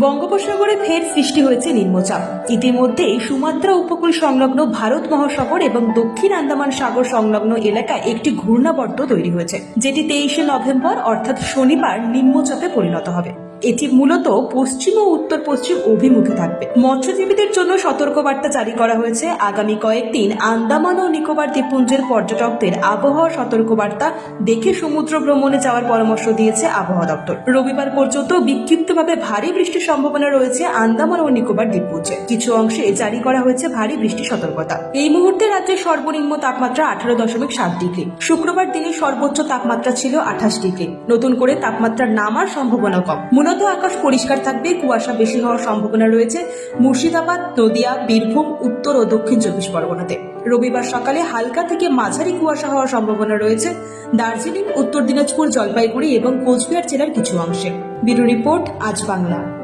বঙ্গোপসাগরে ফের সৃষ্টি হয়েছে নিম্নচাপ। ইতিমধ্যে সুমাত্রা উপকূল সংলগ্ন ভারত মহাসাগর এবং দক্ষিণ আন্দামান সাগর সংলগ্ন এলাকায় একটি ঘূর্ণাবর্ত তৈরি হয়েছে, যেটি তেইশে নভেম্বর, অর্থাৎ শনিবার, নিম্নচাপে পরিণত হবে। এটি মূলত পশ্চিম ও উত্তর পশ্চিম অভিমুখে থাকবে। মৎস্যজীবীদের জন্য সতর্কবার্তা জারি করা হয়েছে। আগামী কয়েকদিন আন্দামান ও নিকোবর দ্বীপপুঞ্জের পর্যটকদের আবহাওয়া সতর্কবার্তা দেখে সমুদ্র ভ্রমণে যাওয়ার পরামর্শ দিয়েছে আবহাওয়া দপ্তর। রবিবার পর্যন্ত বিক্ষিপ্তভাবে ভারী বৃষ্টির সম্ভাবনা রয়েছে আন্দামান ও নিকোবর দ্বীপপুঞ্জে। কিছু অংশে জারি করা হয়েছে ভারী বৃষ্টি সতর্কতা। এই মুহূর্তে রাজ্যের সর্বনিম্ন তাপমাত্রা আঠারো দশমিক সাত ডিগ্রি। শুক্রবার দিনে সর্বোচ্চ তাপমাত্রা ছিল আঠাশ ডিগ্রি। নতুন করে তাপমাত্রা নামার সম্ভাবনা কম। মূলত আকাশ পরিষ্কার থাকবে, কুয়াশা বেশি হওয়ার সম্ভাবনা রয়েছে। মুর্শিদাবাদ, নদিয়া, বীরভূম, উত্তর ও দক্ষিণ চব্বিশ পরগনাতে। রবিবার সকালে হালকা থেকে মাঝারি কুয়াশা হওয়ার সম্ভাবনা রয়েছে। দার্জিলিং, উত্তর দিনাজপুর, জলপাইগুড়ি এবং কোচবিহার জেলার কিছু অংশে। ব্যুরো রিপোর্ট, আজ বাংলা।